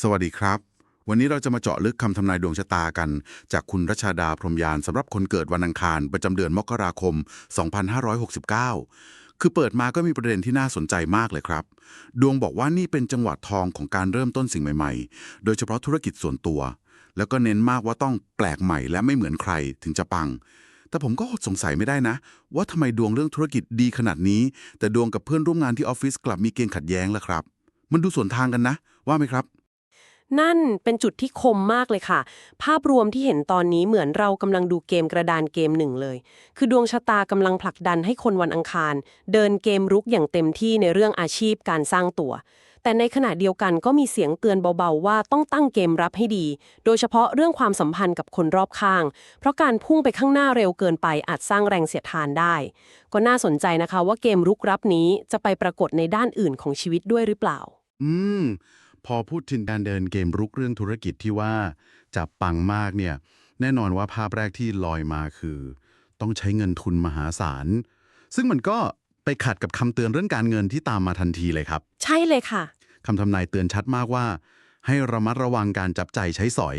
สวัสดีครับ วันนี้เราจะมาเจาะลึกคำทำนายดวงชะตากัน จากคุณรัชาดาพรมยานสำหรับคนเกิดวันอังคาร ประจำเดือนมกราคม 2569 คือเปิดมาก็มีประเด็นที่น่าสนใจมากเลยครับ ดวงบอกว่านี่เป็นจังหวะทองของการเริ่มต้นสิ่งใหม่ๆ โดยเฉพาะธุรกิจส่วนตัว แล้วก็เน้นมากว่าต้องแปลกใหม่และไม่เหมือนใครถึงจะปัง แต่ผมก็อดสงสัยไม่ได้นะ ว่าทำไมดวงเรื่องธุรกิจดีขนาดนี้ แต่ดวงกับเพื่อนร่วมงานที่ออฟฟิศกลับมีเกณฑ์ขัดแย้งล่ะครับ มันดูสวนทางกันนะ ว่าไหมครับ นั่นเป็นจุดที่คมมากเลยค่ะ ภาพรวมที่เห็นตอนนี้เหมือนเรากำลังดูเกมกระดานเกมหนึ่งเลย คือดวงชะตากำลังผลักดันให้คนวันอังคาร เดินเกมรุกอย่างเต็มที่ในเรื่องอาชีพการสร้างตัว แต่ในขณะเดียวกันก็มีเสียงเตือนเบาๆ ว่าต้องตั้งเกมรับให้ดี โดยเฉพาะเรื่องความสัมพันธ์กับคนรอบข้าง เพราะการพุ่งไปข้างหน้าเร็วเกินไปอาจสร้างแรงเสียดทานได้ ก็น่าสนใจนะคะว่าเกมรุกรับนี้จะไปปรากฏในด้านอื่นของชีวิตด้วยหรือเปล่า อืม พอพูดถึงการเดินเกมรุกเรื่องธุรกิจที่ว่าจับปังมากเนี่ย แน่นอนว่าภาพแรกที่ลอยมาคือ ต้องใช้เงินทุนมหาศาล ซึ่งมันก็ไปขัดกับคำเตือนเรื่องการเงินที่ตามมาทันทีเลยครับ ใช่เลยค่ะคำทำนายเตือนชัดมากว่า ให้ระมัดระวังการจับใจายใช้สอย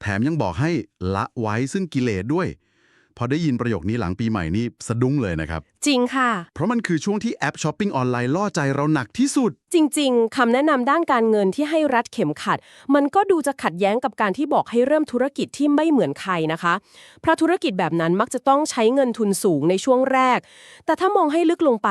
แถมยังบอกให้ละไว้ซึ่งกิเลสด้วย พอได้ยินประโยคนี้หลังปีใหม่นี่สะดุ้งเลยนะครับจริงค่ะ เพราะมันคือช่วงที่แอปช้อปปิ้งออนไลน์ล่อใจเราหนักที่สุด จริง ๆคำแนะนำด้านการเงินที่ให้รัดเข็มขัด มันก็ดูจะขัดแย้งกับการที่บอกให้เริ่มธุรกิจที่ไม่เหมือนใครนะคะเพราะธุรกิจแบบนั้นมักจะต้องใช้เงินทุนสูงในช่วงแรก แต่ถ้ามองให้ลึกลงไป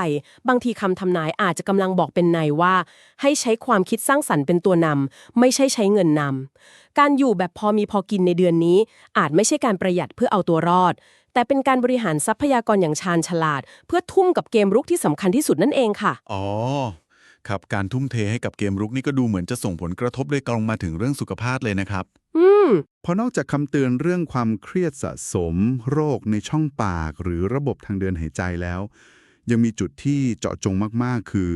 บางทีคำทำนายอาจจะกำลังบอกเป็นในว่า ให้ใช้ความคิดสร้างสรรค์เป็นตัวนำไม่ใช่ใช้เงินนำการอยู่แบบพอมีพอกินในเดือนนี้ อาจไม่ใช่การประหยัดเพื่อเอาตัวรอดแต่เป็นการบริหารทรัพยากรอย่างชาญฉลาด เพื่อทุ่มกับเกมรุกที่สำคัญที่สุดนั่นเองค่ะ อ๋อ ครับการทุ่มเทให้กับเกมรุกนี่ก็ดูเหมือนจะส่งผลกระทบโดยตรงมาถึงเรื่องสุขภาพเลยนะครับ อืม เพราะนอกจากคำเตือนเรื่องความเครียดสะสม โรคในช่องปาก หรือระบบทางเดินหายใจแล้ว ยังมีจุดที่เจาะจงมากๆ คือ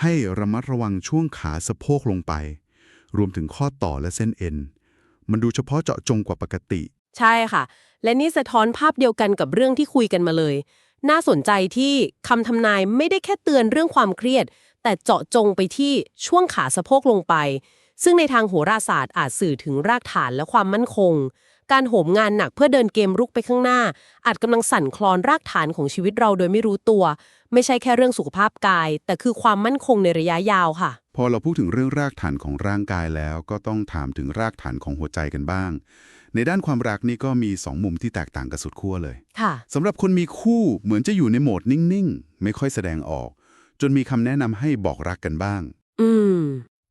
ให้ระมัดระวังช่วงขาสะโพกลงไป รวมถึงข้อต่อและเส้นเอ็น มันดูเฉพาะเจาะจงกว่าปกติ ใช่ค่ะ และนี่สะท้อนภาพเดียวกันกับเรื่องที่คุยกันมาเลย น่าสนใจที่คำทำนายไม่ได้แค่เตือนเรื่องความเครียด แต่เจาะจงไปที่ช่วงขาสะโพกลงไป ซึ่งในทางโหราศาสตร์อาจสื่อถึงรากฐานและความมั่นคง การโหมงานหนักเพื่อเดินเกมรุกไปข้างหน้า อาจกำลังสั่นคลอนรากฐานของชีวิตเราโดยไม่รู้ตัว ไม่ใช่แค่เรื่องสุขภาพกาย แต่คือความมั่นคงในระยะยาวค่ะ พอเราพูดถึงเรื่องรากฐานของร่างกายแล้ว ก็ต้องถามถึงรากฐานของหัวใจกันบ้าง ในด้านความรักนี่ก็มีสองมุมที่แตกต่างกันสุดขั้วเลยค่ะสำหรับคนมีคู่เหมือนจะอยู่ในโหมดนิ่งๆ ไม่ค่อยแสดงออก จนมีคำแนะนำให้บอกรักกันบ้าง อืม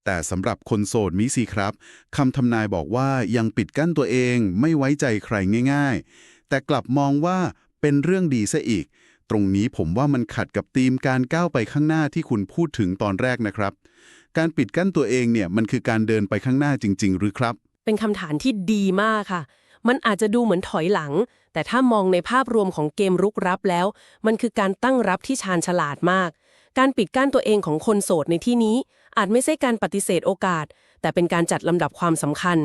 แต่สำหรับคนโสดมิสิครับคำทำนายบอกว่ายังปิดกั้นตัวเองไม่ไว้ใจใครง่าย ๆ แต่กลับมองว่าเป็นเรื่องดีซะอีก ตรงนี้ผมว่ามันขัดกับธีมการก้าวไปข้างหน้าที่คุณพูดถึงตอนแรกนะครับ การปิดกั้นตัวเองเนี่ยมันคือการเดินไปข้างหน้าจริง ๆ หรือครับ เป็นคำถามที่ดีมากค่ะ มันอาจจะดูเหมือนถอยหลัง แต่ถ้ามองในภาพรวมของเกมรุกรับแล้ว มันคือการตั้งรับที่ชาญฉลาดมาก การปิดกั้นตัวเองของคนโสดในที่นี้ อาจไม่ใช่การปฏิเสธโอกาส แต่เป็นการจัดลำดับความสำคัญ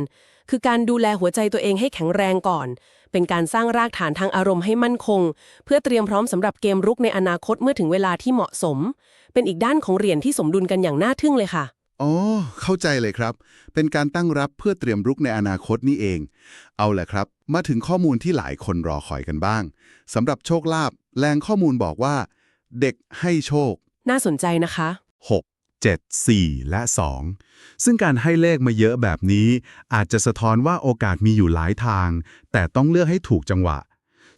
คือการดูแลหัวใจตัวเองให้แข็งแรงก่อน เป็นการสร้างรากฐานทางอารมณ์ให้มั่นคง เพื่อเตรียมพร้อมสำหรับเกมรุกในอนาคตเมื่อถึงเวลาที่เหมาะสม เป็นอีกด้านของเหรียญที่สมดุลกันอย่างน่าทึ่งเลยค่ะ อ๋อ เข้าใจเลยครับ เป็นการตั้งรับเพื่อเตรียมรุกในอนาคตนี่เอง เอาแหละครับ มาถึงข้อมูลที่หลายคนรอคอยกันบ้างสำหรับโชคลาภแหล่งข้อมูลบอกว่า เด็กให้โชค น่าสนใจนะคะ 6 7 4 และ 2 ซึ่งการให้เลขมาเยอะแบบนี้ อาจจะสะท้อนว่าโอกาสมีอยู่หลายทาง แต่ต้องเลือกให้ถูกจังหวะ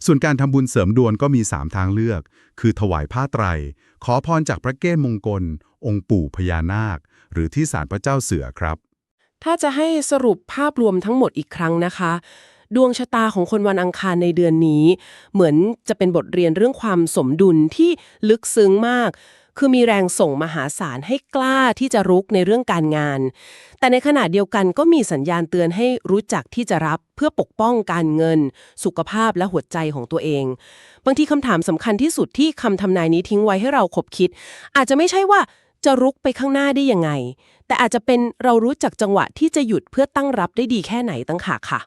ส่วนการทำบุญเสริมดวงก็มี 3 ทางเลือก คือถวายผ้าไตร ขอพรจากพระเก้มงคลองค์ปู่พญานาค หรือที่ศาลพระเจ้าเสือครับ ถ้าจะให้สรุปภาพรวมทั้งหมดอีกครั้งนะคะ ดวงชะตาของคนวันอังคารในเดือนนี้ เหมือนจะเป็นบทเรียนเรื่องความสมดุลที่ลึกซึ้งมาก คือมีแรงส่งมหาศาลให้กล้าที่จะรุกในเรื่องการงาน แต่ในขณะเดียวกันก็มีสัญญาณเตือนให้รู้จักที่จะรับเพื่อปกป้องการเงิน สุขภาพและหัวใจของตัวเอง บางทีคำถามสำคัญที่สุดที่คำทำนายนี้ทิ้งไว้ให้เราคบคิด อาจจะไม่ใช่ว่า จะรุกไปข้างหน้าได้ยังไง แต่อาจจะเป็นเรารู้จักจังหวะที่จะหยุดเพื่อตั้งรับได้ดีแค่ไหนตั้งหากค่ะ